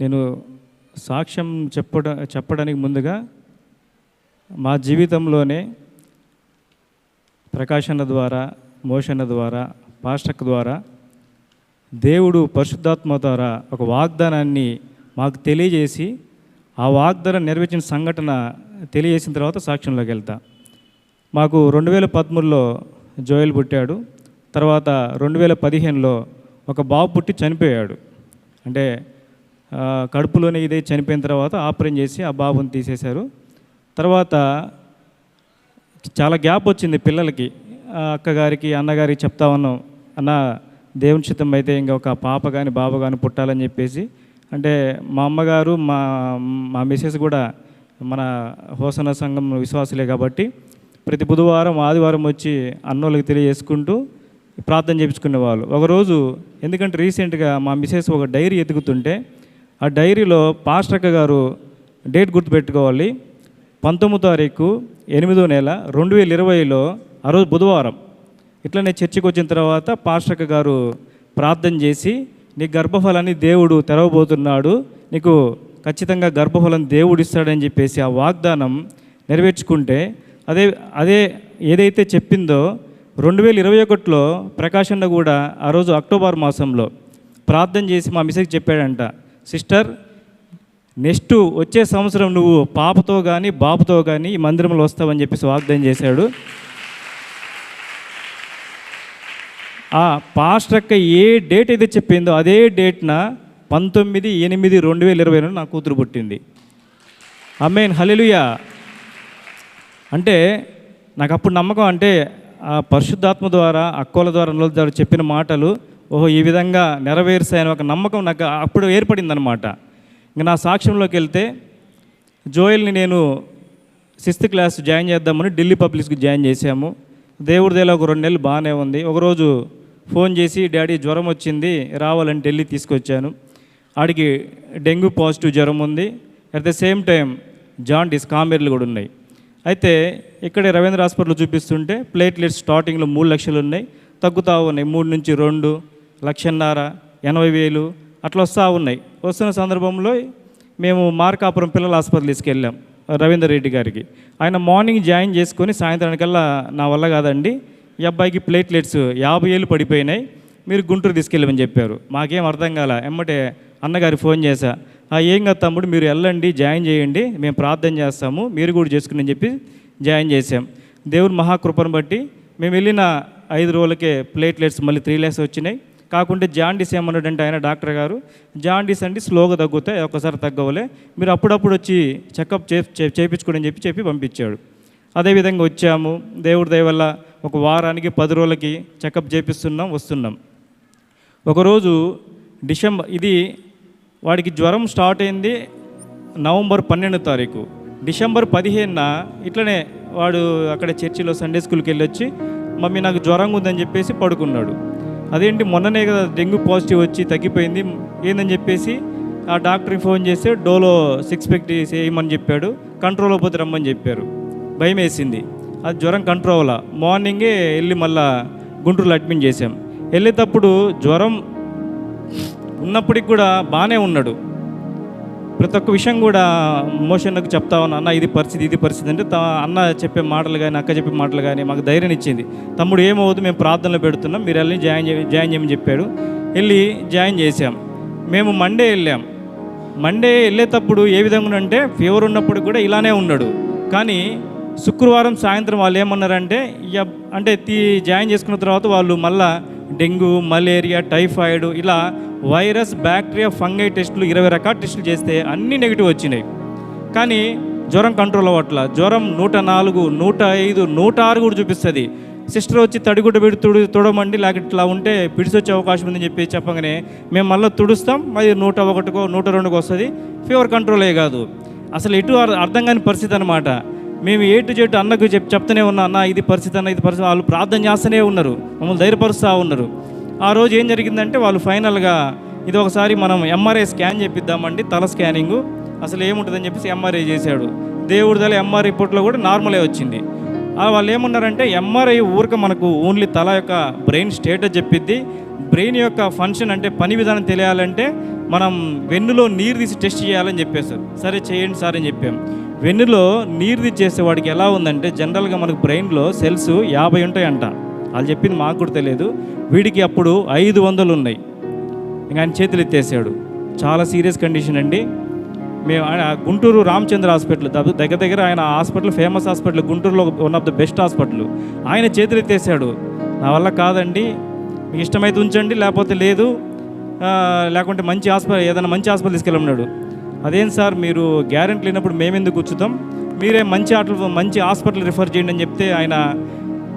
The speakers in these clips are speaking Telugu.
నేను సాక్ష్యం చెప్పడ చెప్పడానికి ముందుగా మా జీవితంలోనే ప్రకాశన ద్వారా మోషణ ద్వారా పాస్టక్ ద్వారా దేవుడు పరిశుద్ధాత్మ ద్వారా ఒక వాగ్దానాన్ని మాకు తెలియజేసి ఆ వాగ్దానం నెరవేర్చిన సంఘటన తెలియజేసిన తర్వాత సాక్ష్యంలోకి వెళ్తా. మాకు రెండు వేల పదమూడులో జోయల్ పుట్టాడు. తర్వాత రెండు వేల పదిహేనులో ఒక బాబు పుట్టి చనిపోయాడు. అంటే కడుపులోనే ఇదే చనిపోయిన తర్వాత ఆపరేషన్ చేసి ఆ బాబుని తీసేశారు. తర్వాత చాలా గ్యాప్ వచ్చింది పిల్లలకి. అక్కగారికి అన్నగారికి చెప్తా ఉన్నాం అన్న దేవుని చిత్తం అయితే ఇంకా ఒక పాప కానీ బాబు కానీ పుట్టాలని చెప్పేసి. అంటే మా అమ్మగారు మా మా మిసెస్ కూడా మన హోసన సంఘం విశ్వాసులే కాబట్టి ప్రతి బుధవారం ఆదివారం వచ్చి అన్నోళ్ళకి తెలియజేసుకుంటూ ప్రార్థన చేయించుకునేవాళ్ళు ఒకరోజు ఎందుకంటే రీసెంట్గా మా మిసెస్ ఒక డైరీ ఎదుగుతుంటే ఆ డైరీలో పాస్టర్క గారు డేట్ గుర్తుపెట్టుకోవాలి. పంతొమ్మిదో తారీఖు ఎనిమిదో నెల రెండు వేల ఇరవైలో ఆ రోజు బుధవారం. ఇట్లనే చర్చికి వచ్చిన తర్వాత పాస్టర్క గారు ప్రార్థన చేసి నీ గర్భఫలాన్ని దేవుడు తెరవబోతున్నాడు. నీకు ఖచ్చితంగా గర్భఫలం దేవుడు ఇస్తాడని చెప్పేసి ఆ వాగ్దానం నెరవేర్చుకుంటే అదే అదే ఏదైతే చెప్పిందో రెండు వేల ఇరవై ఒకటిలో ప్రకాశన్న కూడా ఆ రోజు అక్టోబర్ మాసంలో ప్రార్థన చేసి మా మిస్సెస్ చెప్పాడంట. సిస్టర్ నెక్స్ట్ వచ్చే సంవత్సరం నువ్వు పాపతో కానీ బాబుతో కానీ ఈ మందిరంలో వస్తావని చెప్పేసి వాగ్దానం చేశాడు. ఆ పాస్టర్ అక్క ఏ డేట్ అయితే చెప్పిందో అదే డేట్న పంతొమ్మిది ఎనిమిది రెండు వేల ఇరవై నా కూతురు పుట్టింది. అమ్మేన్ హలెలుయా అంటే నాకు అప్పుడు నమ్మకం అంటే ఆ పరిశుద్ధాత్మ ద్వారా అక్కోల ద్వారా ద్వారా చెప్పిన మాటలు ఓహో ఈ విధంగా నెరవేరుస్తాయని ఒక నమ్మకం నాకు అప్పుడు ఏర్పడిందనమాట ఇంకా నా సాక్ష్యంలోకి వెళ్తే జోయల్ని నేను సిక్స్త్ క్లాస్ జాయిన్ చేద్దామని ఢిల్లీ పబ్లిక్స్కి జాయిన్ చేశాము. దేవుడిదేలా ఒక రెండు నెలలు బాగానే ఉంది. ఒకరోజు ఫోన్ చేసి డాడీ జ్వరం వచ్చింది రావాలని ఢిల్లీ తీసుకొచ్చాను. ఆడికి డెంగ్యూ పాజిటివ్ జ్వరం ఉంది. At the same time jaundice కామెర్లు కూడా ఉన్నాయి. అయితే ఇక్కడే రవీంద్ర హాస్పిటల్ చూపిస్తుంటే ప్లేట్లెట్స్ స్టార్టింగ్లో మూడు లక్షలు ఉన్నాయి. తగ్గుతూ ఉన్నాయి. మూడు నుంచి రెండు. లక్షన్నర ఎనభై వేలు అట్లా వస్తూ ఉన్నాయి. వస్తున్న సందర్భంలో మేము మార్కాపురం పిల్లల ఆసుపత్రి తీసుకెళ్ళాం రవీందర్ రెడ్డి గారికి. ఆయన మార్నింగ్ జాయిన్ చేసుకొని సాయంత్రానికల్లా నా వల్ల కాదండి ఈ అబ్బాయికి ప్లేట్లెట్స్ యాభై ఏళ్ళు పడిపోయినాయి మీరు గుంటూరు తీసుకెళ్ళమని చెప్పారు. మాకేం అర్థం కాల ఎమ్మటే అన్నగారికి ఫోన్ చేశా "ఆ, ఏం కాదు తమ్ముడు మీరు వెళ్ళండి జాయిన్ చేయండి మేము ప్రార్థన చేస్తాము మీరు కూడా చేసుకుని చెప్పి జాయిన్ చేసాం దేవుని మహాకృపను బట్టి మేము వెళ్ళిన ఐదు రోజులకే ప్లేట్లెట్స్ మళ్ళీ త్రీ ల్యాక్స్ వచ్చినాయి. కాకుంటే జాండీస్ ఏమన్నాడంటే ఆయన డాక్టర్ గారు జాండీస్ అంటే స్లోగా తగ్గుతాయి ఒకసారి తగ్గవలే. మీరు అప్పుడప్పుడు వచ్చి చెకప్ చే చేయించుకోండి అని చెప్పి చెప్పి పంపించాడు. అదేవిధంగా వచ్చాము. దేవుడి దయ వల్ల ఒక వారానికి పది రోజులకి చెకప్ చేపిస్తున్నాం వస్తున్నాం. ఒకరోజు డిసెంబర్ ఇది వాడికి జ్వరం స్టార్ట్ అయింది నవంబర్ పన్నెండు తారీఖు. డిసెంబర్ పదిహేనున ఇట్లనే వాడు అక్కడ చర్చిలో సండే స్కూల్కి వెళ్ళొచ్చి మమ్మీ నాకు జ్వరం ఉందని చెప్పేసి పడుకున్నాడు. అదేంటి మొన్ననే కదా డెంగ్యూ పాజిటివ్ వచ్చి తగ్గిపోయింది ఏందని చెప్పేసి ఆ డాక్టర్కి ఫోన్ చేస్తే డోలో సిక్స్ ప్యాక్ చేయమని చెప్పాడు కంట్రోల్ అయిపోతే రమ్మని చెప్పారు. భయం వేసింది. అది జ్వరం కంట్రోల్ అవ్వాల. మార్నింగే వెళ్ళి మళ్ళా గుంటూరులో అడ్మిట్ చేసాం వెళ్ళేటప్పుడు జ్వరం ఉన్నప్పటికి కూడా బాగానే ఉన్నాడు. ప్రతి ఒక్క విషయం కూడా మోషన్కు చెప్తా ఉన్నా అన్న ఇది పరిస్థితి ఇది పరిస్థితి. అంటే తా- అన్న చెప్పే మాటలు కానీ అక్క చెప్పే మాటలు కానీ మాకు ధైర్యం ఇచ్చింది. తమ్ముడు ఏమవుతుంది మేము ప్రార్థనలు పెడుతున్నాం మీరు వెళ్ళి జాయిన్ చేయ జాయిన్ చేయమని చెప్పాడు. వెళ్ళి జాయిన్ చేసాం మేము మండే వెళ్ళాం. మండే వెళ్ళేటప్పుడు ఏ విధంగా అంటే ఫీవర్ ఉన్నప్పుడు కూడా ఇలానే ఉన్నాడు. కానీ శుక్రవారం సాయంత్రం వాళ్ళు ఏమన్నారంటే ఇక అంటే తీ జాయిన్ చేసుకున్న తర్వాత వాళ్ళు మళ్ళీ డెంగ్యూ మలేరియా టైఫాయిడ్ ఇలా వైరస్ బ్యాక్టీరియా ఫంగై టెస్టులు ఇరవై రకాల టెస్టులు చేస్తే అన్నీ నెగిటివ్ వచ్చినాయి. కానీ జ్వరం కంట్రోల్ అవ్వట్ల. జ్వరం నూట నాలుగు నూట ఐదు నూట ఆరు కూడా చూపిస్తుంది. సిస్టర్ వచ్చి తడిగుడ్డ పెడి తుడు తుడమండి లేక ఇట్లా ఉంటే పిడిసొచ్చే అవకాశం ఉందని చెప్పి చెప్పగానే మేము మళ్ళీ తుడుస్తాం మరి నూట ఒకటికో నూట రెండుకో వస్తుంది. ఫీవర్ కంట్రోల్ అయ్యే కాదు. అసలు ఎటు అర్థం కాని పరిస్థితి అనమాట మేము ఏటు చెట్టు అన్నకు చెప్ చెప్తూనే ఉన్నా అన్న ఇది పరిస్థితి అన్న ఇది పరిస్థితి వాళ్ళు ప్రార్థన చేస్తూనే ఉన్నారు మమ్మల్ని ధైర్యపరుస్తూ ఉన్నారు. ఆ రోజు ఏం జరిగిందంటే వాళ్ళు ఫైనల్గా ఇది ఒకసారి మనం ఎంఆర్ఐ స్కాన్ చేపిద్దామండి తల స్కానింగ్. అసలు ఏముంటుందని చెప్పేసి ఎంఆర్ఐ చేశాడు. దేవుడి ఎంఆర్ఐ రిపోర్ట్లో కూడా నార్మలే వచ్చింది. వాళ్ళు ఏమన్నారంటే ఎంఆర్ఐ ఊరిక మనకు ఓన్లీ తల యొక్క బ్రెయిన్ స్టేటస్ చెప్పిద్ది. బ్రెయిన్ యొక్క ఫంక్షన్ అంటే పని విధానం తెలియాలంటే మనం వెన్నులో నీరు తీసి టెస్ట్ చేయాలని చెప్పేశారు. సరే చేయండి సార్ అని చెప్పాం. వెన్నులో నీరు తీసి చేసేవాడికి ఎలా ఉందంటే జనరల్గా మనకు బ్రెయిన్లో సెల్స్ యాభై ఉంటాయంట. వాళ్ళు చెప్పింది మాకు కూడా తెలియదు. వీడికి అప్పుడు ఐదు వందలు ఉన్నాయి. ఇంకా ఆయన చేతులు ఎత్తేసాడు. చాలా సీరియస్ కండిషన్ అండి. మేము ఆయన గుంటూరు రామచంద్ర హాస్పిటల్ దగ్గర దగ్గర ఆయన హాస్పిటల్ ఫేమస్ హాస్పిటల్ గుంటూరులో one of the best hospital. ఆయన చేతులు ఎత్తేసాడు. నా వల్ల కాదండి. మీకు ఇష్టమైతే ఉంచండి లేకపోతే లేదు. లేకుంటే మంచి హాస్పిటల్ ఏదైనా మంచి హాస్పిటల్ తీసుకెళ్ళమన్నాడు. అదేం సార్ మీరు గ్యారెంటీ లేనప్పుడు మేమెందుకు కూర్చుతాం? మీరే మంచి ఆటలు మంచి హాస్పిటల్ రిఫర్ చేయండి అని చెప్తే ఆయన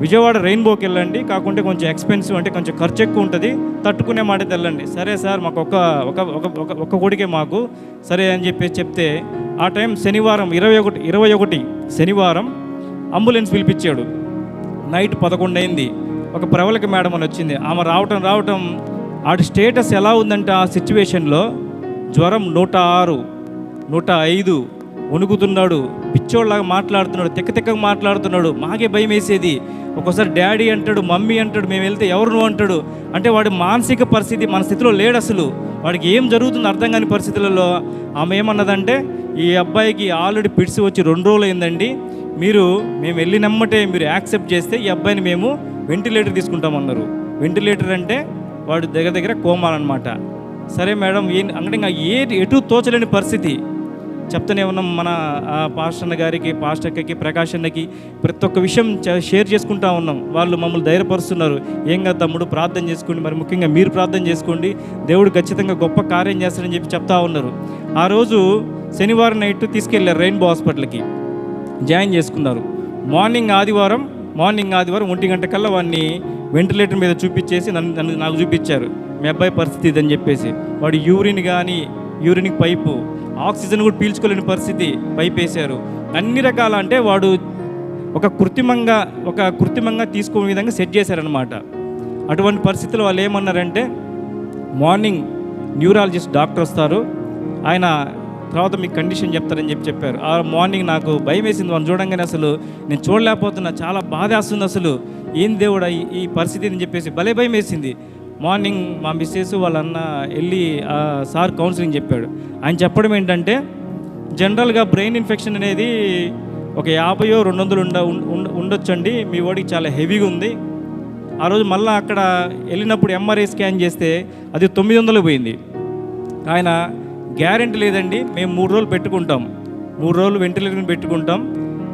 విజయవాడ రెయిన్బోకి వెళ్ళండి. కాకుంటే కొంచెం ఎక్స్పెన్సివ్ అంటే కొంచెం ఖర్చు ఎక్కువ ఉంటుంది. తట్టుకునే మాట వెళ్ళండి సరే సార్ మాకు ఒక ఒక ఒక ఒక ఒక్క కోడికే మాకు. సరే అని చెప్పేసి చెప్తే ఆ టైం శనివారం ఇరవై ఒకటి ఇరవై ఒకటి శనివారం అంబులెన్స్ పిలిపించాడు. నైట్ పదకొండు అయింది. ఒక ప్రవళిక మేడం అని వచ్చింది. ఆమె రావటం రావటం ఆడి స్టేటస్ ఎలా ఉందంటే ఆ సిచ్యువేషన్లో జ్వరం నూట ఆరు నూట ఐదు వణుకుతున్నాడు పిచ్చోళ్ళలాగా మాట్లాడుతున్నాడు తిక్క తిక్కగా మాట్లాడుతున్నాడు. మాకే భయం వేసేది. ఒక్కోసారి డాడీ అంటాడు మమ్మీ అంటాడు మేము వెళ్తే ఎవరు నువ్వు అంటాడు. అంటే వాడి మానసిక పరిస్థితి మన స్థితిలో లేడు అసలు. వాడికి ఏం జరుగుతుంది అర్థం కాని పరిస్థితులలో ఆమె ఏమన్నదంటే ఈ అబ్బాయికి ఆల్రెడీ పిడిసి వచ్చి రెండు రోజులు అయిందండి మీరు మేము వెళ్ళినమ్మటే మీరు యాక్సెప్ట్ చేస్తే ఈ అబ్బాయిని మేము వెంటిలేటర్ తీసుకుంటామన్నారు. వెంటిలేటర్ అంటే వాడు దగ్గర దగ్గర కోమాలన్నమాట. సరే మేడం ఏ అంటే ఇంకా ఏ ఎటు తోచలేని పరిస్థితి. చెప్తూనే ఉన్నాం మన ఆ, పాస్టర్ అన్న గారికి పాస్టర్ అక్కకి ప్రకాష్ అన్నకి. ప్రతి ఒక్క విషయం షేర్ చేసుకుంటా ఉన్నాం. వాళ్ళు మమ్మల్ని ధైర్యపరుస్తున్నారు. ఏం కాదు తమ్ముడు ప్రార్థన చేసుకోండి. మరి ముఖ్యంగా మీరు ప్రార్థన చేసుకోండి. దేవుడు ఖచ్చితంగా గొప్ప కార్యం చేస్తారని చెప్పి చెప్తా ఉన్నారు. ఆ రోజు శనివారం నైట్ తీసుకెళ్ళారు రెయిన్బో హాస్పిటల్కి జాయిన్ చేసుకున్నారు. మార్నింగ్ ఆదివారం మార్నింగ్ ఆదివారం ఒంటి గంట కల్లా వాడిని వెంటిలేటర్ మీద చూపించేసి నన్ను నన్ను నాకు చూపించారు. మీ అబ్బాయి పరిస్థితి ఇదని చెప్పేసి. వాడు యూరిన్ కానీ యూరినిక్ పైపు ఆక్సిజన్ కూడా పీల్చుకోలేని పరిస్థితి పైప్ వేశారు అన్ని రకాల అంటే వాడు ఒక కృత్రిమంగా ఒక కృత్రిమంగా తీసుకునే విధంగా సెట్ చేశారనమాట అటువంటి పరిస్థితుల్లో వాళ్ళు ఏమన్నారంటే మార్నింగ్ న్యూరాలజిస్ట్ డాక్టర్ వస్తారు. ఆయన తర్వాత మీకు కండిషన్ చెప్తారని చెప్పి చెప్పారు. ఆ మార్నింగ్ నాకు భయం వేసింది. వాళ్ళు చూడంగానే అసలు నేను చూడలేకపోతున్నా. చాలా బాధ వేస్తుంది అసలు. ఏం దేవుడా ఈ- ఈ పరిస్థితి అని చెప్పేసి భలే భయం వేసింది. మార్నింగ్ మా మిస్సెస్ వాళ్ళ అన్న వెళ్ళి సార్ కౌన్సిలింగ్ చెప్పాడు. ఆయన చెప్పడం ఏంటంటే జనరల్గా బ్రెయిన్ ఇన్ఫెక్షన్ అనేది ఒక యాభయో రెండు వందలు ఉండ ఉండొచ్చండి. మీ వాడికి చాలా హెవీగా ఉంది. ఆ రోజు మళ్ళీ అక్కడ వెళ్ళినప్పుడు ఎంఆర్ఐ స్కాన్ చేస్తే అది తొమ్మిది వందలు పోయింది. ఆయన గ్యారెంటీ లేదండి మేము మూడు రోజులు పెట్టుకుంటాం. మూడు రోజులు వెంటిలేటర్ని పెట్టుకుంటాం.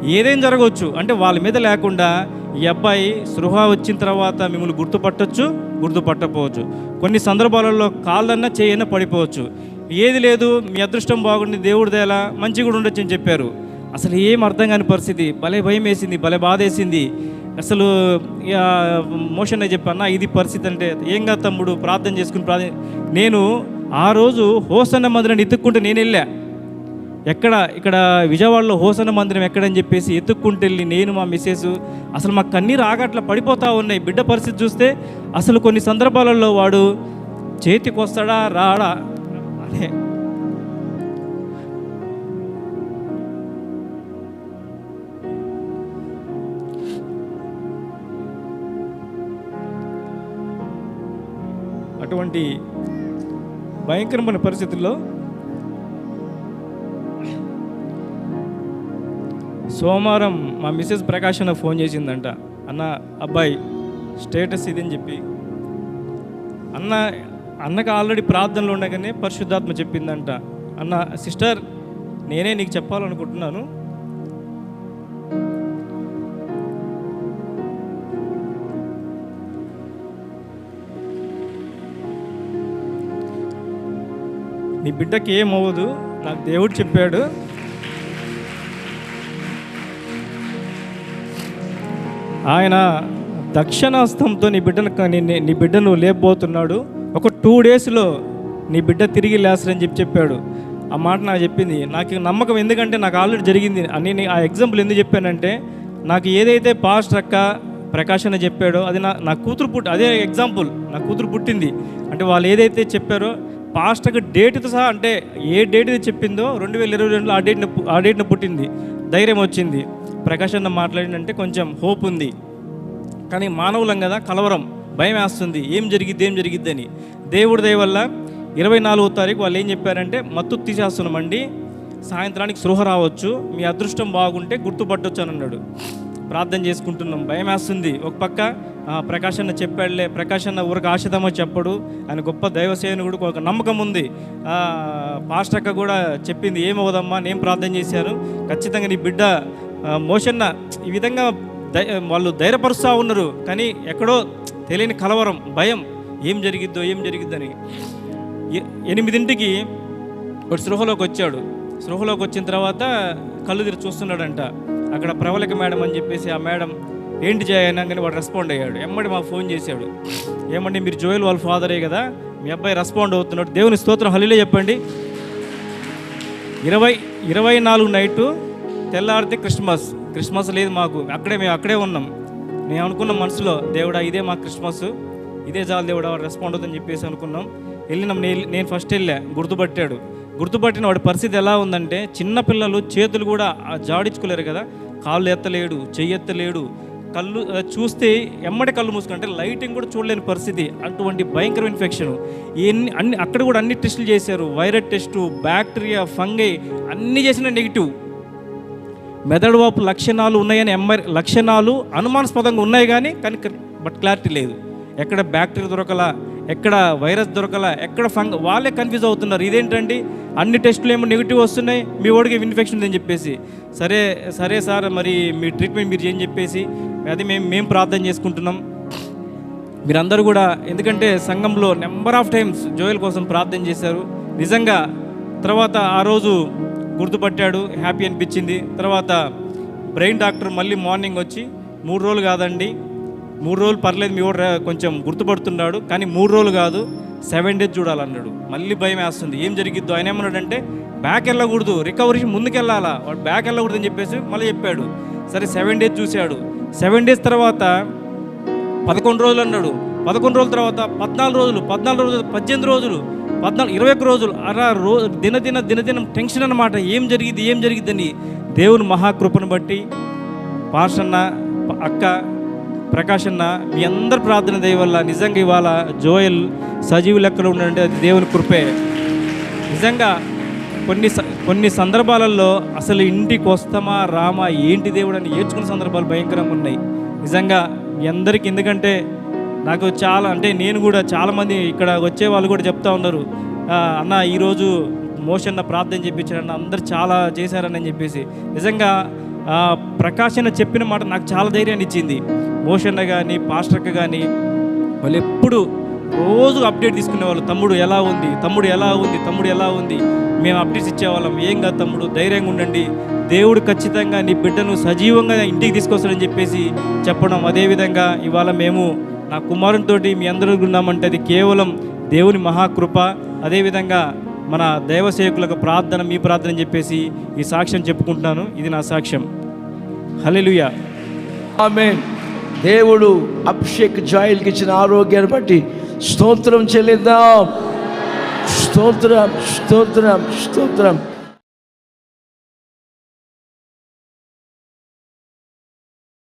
ఏదేం జరగవచ్చు? అంటే వాళ్ళ మీద లేకుండా ఈ అబ్బాయి సృహ వచ్చిన తర్వాత మిమ్మల్ని గుర్తుపట్టొచ్చు గుర్తుపట్టకపోవచ్చు. కొన్ని సందర్భాలలో కాళ్ళన్నా చేయన్నా పడిపోవచ్చు. ఏది లేదు మీ అదృష్టం బాగుండి దేవుడి దేలా మంచి కూడా ఉండొచ్చు అని చెప్పారు. అసలు ఏం అర్థం కాని పరిస్థితి. భలే భయం వేసింది భలే బాధ వేసింది అసలు మోషన్ మోషన్ చెప్పాను ఇది పరిస్థితి అంటే ఏం కాదు తమ్ముడు ప్రార్థన చేసుకుని ప్రార్థన నేను ఆ రోజు హోసన్న మందిరాన్ని ఎత్తుక్కుంటూ నేను వెళ్ళా. ఎక్కడ ఇక్కడ విజయవాడలో హోసన మందిరం ఎక్కడని చెప్పేసి ఎత్తుక్కుంటూ వెళ్ళి నేను మా మిస్సెస్ అసలు మా కన్నీరు ఆగట్ల పడిపోతూ ఉన్నాయి. బిడ్డ పరిస్థితి చూస్తే అసలు కొన్ని సందర్భాలలో వాడు చేతికి వస్తాడా రాడా? అనే అటువంటి భయంకరమైన పరిస్థితుల్లో సోమవారం మా మిస్సెస్ ప్రకాష్ అన్న ఫోన్ చేసిందంట. అన్న అబ్బాయి స్టేటస్ ఇది అని చెప్పి. అన్న అన్నకు ఆల్రెడీ ప్రార్థనలు ఉండగానే పరిశుద్ధాత్మ చెప్పిందంట. అన్న సిస్టర్ నేనే నీకు చెప్పాలనుకుంటున్నాను. నీ బిడ్డకి ఏమవ్వదు నాకు దేవుడు చెప్పాడు. ఆయన దక్షిణాస్తంతో నీ బిడ్డను నీ- బిడ్డను లేపబోతున్నాడు. ఒక టూ డేస్లో నీ బిడ్డ తిరిగి లేస్తారని చెప్పి చెప్పాడు. ఆ మాట నాకు చెప్పింది. నాకు నమ్మకం ఎందుకంటే నాకు ఆల్రెడీ జరిగింది. అని నేను ఆ ఎగ్జాంపుల్ ఎందుకు చెప్పానంటే నాకు ఏదైతే పాస్ట్ అక్క ప్రకాష్ అని చెప్పాడో అది నా నా కూతురు పుట్టి అదే ఎగ్జాంపుల్ నా కూతురు పుట్టింది. అంటే వాళ్ళు ఏదైతే చెప్పారో పాస్ట్కి డేట్తో సహా అంటే ఏ డేట్ చెప్పిందో రెండు వేల ఇరవై రెండులో ఆ డేట్న పు- ఆ డేట్న పుట్టింది. ధైర్యం వచ్చింది. ప్రకాష్ అన్న మాట్లాడిందంటే కొంచెం హోప్ ఉంది. కానీ మానవులం కదా కలవరం భయం వేస్తుంది. ఏం జరిగిద్ది ఏం జరిగిద్ది అని. దేవుడి దయ వల్ల ఇరవై నాలుగో తారీఖు వాళ్ళు ఏం చెప్పారంటే మత్తు తీసేస్తున్నామండి సాయంత్రానికి సృహ రావచ్చు మీ అదృష్టం బాగుంటే గుర్తుపట్టొచ్చు అని అన్నాడు. ప్రార్థన చేసుకుంటున్నాం భయం వేస్తుంది. ఒక పక్క ఆ, ప్రకాష్ అన్న చెప్పాడులే ప్రకాష్ అన్న ఊరికి ఆశితమో చెప్పడు. ఆయన గొప్ప దైవసేనుడు ఒక నమ్మకం ఉంది. ఆ, పాస్టర్ అక్క కూడా చెప్పింది ఏమవుదమ్మా నేను ప్రార్థన చేశాను ఖచ్చితంగా నీ బిడ్డ మోషన్న ఈ విధంగా దై వాళ్ళు ధైర్యపరుస్తూ ఉన్నారు. కానీ ఎక్కడో తెలియని కలవరం భయం ఏం జరిగిద్దో ఏం జరిగిద్దని. ఎ- ఎనిమిదింటికి ఒక సృహలోకి వచ్చాడు. సృహలోకి వచ్చిన తర్వాత కళ్ళు తిరిగి చూస్తున్నాడంట. అక్కడ ప్రవళిక మేడం అని చెప్పేసి ఆ మేడం ఏంటి చేయనా కానీ వాడు రెస్పాండ్ అయ్యాడు. ఎమ్మడి మాకు ఫోన్ చేశాడు. ఏమండి మీరు జోయల్ వాళ్ళ ఫాదరే కదా? మీ అబ్బాయి రెస్పాండ్ అవుతున్నాడు. దేవుని స్తోత్రం హలిలే చెప్పండి. ఇరవై ఇరవై నాలుగు నైటు తెల్లారితే క్రిస్మస్. క్రిస్మస్ లేదు మాకు. అక్కడే మేము అక్కడే ఉన్నాం. మేము అనుకున్న మనసులో దేవుడా ఇదే మా క్రిస్మస్. ఇదే చాలు దేవుడా రెస్పాండ్ అవుతుందని చెప్పేసి అనుకున్నాం. వెళ్ళినాం. నేను ఫస్ట్ వెళ్ళా. గుర్తుపట్టాడు. గుర్తుపట్టిన వాడి పరిస్థితి ఎలా ఉందంటే చిన్నపిల్లలు చేతులు కూడా జాడించుకోలేరు కదా. కాళ్ళు ఎత్తలేడు చెయ్యి ఎత్తలేడు. కళ్ళు చూస్తే ఎమ్మడి కళ్ళు మూసుకుంటే లైటింగ్ కూడా చూడలేని పరిస్థితి. అటువంటి భయంకర ఇన్ఫెక్షన్. ఎన్ని అన్ని అక్కడ కూడా అన్ని టెస్టులు చేశారు. వైరస్ టెస్టు బ్యాక్టీరియా ఫంగై అన్ని చేసిన నెగిటివ్. మెదడు వాపు లక్షణాలు ఉన్నాయని ఎంఆర్ లక్షణాలు అనుమానాస్పదంగా ఉన్నాయి కానీ కానీ బట్ క్లారిటీ లేదు. ఎక్కడ బ్యాక్టీరియా దొరకలా ఎక్కడ వైరస్ దొరకలా ఎక్కడ ఫంగ వాళ్ళే కన్ఫ్యూజ్ అవుతున్నారు. ఇదేంటండి? అన్ని టెస్టులు ఏమో నెగిటివ్ వస్తున్నాయి మీ వాడికి ఇన్ఫెక్షన్ ఉందని చెప్పేసి. సరే సరే సార్ మరి మీ ట్రీట్మెంట్ మీరు చేయని చెప్పేసి అది మేము మేము ప్రార్థన చేసుకుంటున్నాం. మీరందరూ కూడా ఎందుకంటే సంఘంలో నెంబర్ ఆఫ్ టైమ్స్ జోయల్ కోసం ప్రార్థన చేశారు. నిజంగా తర్వాత ఆ రోజు గుర్తుపట్టాడు హ్యాపీ అనిపించింది. తర్వాత బ్రెయిన్ డాక్టర్ మళ్ళీ మార్నింగ్ వచ్చి మూడు రోజులు కాదండి మూడు రోజులు పర్లేదు మీ కూడా కొంచెం గుర్తుపడుతున్నాడు. కానీ మూడు రోజులు కాదు సెవెన్ డేస్ చూడాలన్నాడు. మళ్ళీ భయం వేస్తుంది. ఏం జరిగిద్దో? ఆయన ఏమన్నాడంటే బ్యాక్ వెళ్ళకూడదు రికవరీ ముందుకెళ్ళాలా వాడు బ్యాక్ వెళ్ళకూడదు అని చెప్పేసి మళ్ళీ చెప్పాడు. సరే సెవెన్ డేస్ చూశాడు. సెవెన్ డేస్ తర్వాత పదకొండు రోజులు అన్నాడు. పదకొండు రోజుల తర్వాత పద్నాలుగు రోజులు పద్నాలుగు రోజులు పద్దెనిమిది రోజులు పద్నాలుగు ఇరవై ఒక్క రోజులు అలా రో దినదిన దినదినం టెన్షన్ అన్నమాట. ఏం జరిగింది ఏం జరిగిందని దేవుని మహాకృపను బట్టి పాషన్న అక్క ప్రకాష్ అన్న మీ అందరి ప్రార్థన దయ వల్ల నిజంగా ఇవాళ జోయల్ సజీవు లెక్కలో ఉండంటే అది దేవుని కృపే. నిజంగా కొన్ని స- కొన్ని సందర్భాలలో అసలు ఇంటికి వస్తామా రామా ఏంటి దేవుడు అని ఏడ్చుకున్న సందర్భాలు భయంకరంగా ఉన్నాయి. నిజంగా మీ అందరికీ ఎందుకంటే నాకు చాలా అంటే నేను కూడా చాలామంది ఇక్కడ వచ్చే వాళ్ళు కూడా చెప్తా ఉన్నారు. అన్న ఈరోజు మోషన్ ప్రార్థన చెప్పించారన్న అందరు చాలా చేశారని చెప్పేసి. నిజంగా ప్రకాశన చెప్పిన మాట నాకు చాలా ధైర్యాన్ని ఇచ్చింది. మోషన్న కానీ పాస్టర్కి కానీ వాళ్ళు ఎప్పుడు రోజు అప్డేట్ తీసుకునేవాళ్ళు. తమ్ముడు ఎలా ఉంది? తమ్ముడు ఎలా ఉంది? తమ్ముడు ఎలా ఉంది? మేము అప్డేట్స్ ఇచ్చేవాళ్ళం. ఏం కాదు తమ్ముడు ధైర్యంగా ఉండండి. దేవుడు ఖచ్చితంగా నీ బిడ్డను సజీవంగా ఇంటికి తీసుకొస్తాడని చెప్పేసి చెప్పడం అదేవిధంగా ఇవాళ మేము నా కుమారునితోటి మీ అందరూ ఉన్నామంటే అది కేవలం దేవుని మహాకృప. అదేవిధంగా మన దైవ సేవకులకు ప్రార్థన మీ ప్రార్థన అని చెప్పేసి ఈ సాక్ష్యం చెప్పుకుంటున్నాను. ఇది నా సాక్ష్యం. హలెలుయ ఆమె దేవుడు అభిషేక్ జాయిల్కి ఇచ్చిన ఆరోగ్యాన్ని బట్టి స్తోత్రం చెల్లిద్దాం. స్తోత్రం స్తోత్రం స్తోత్రం.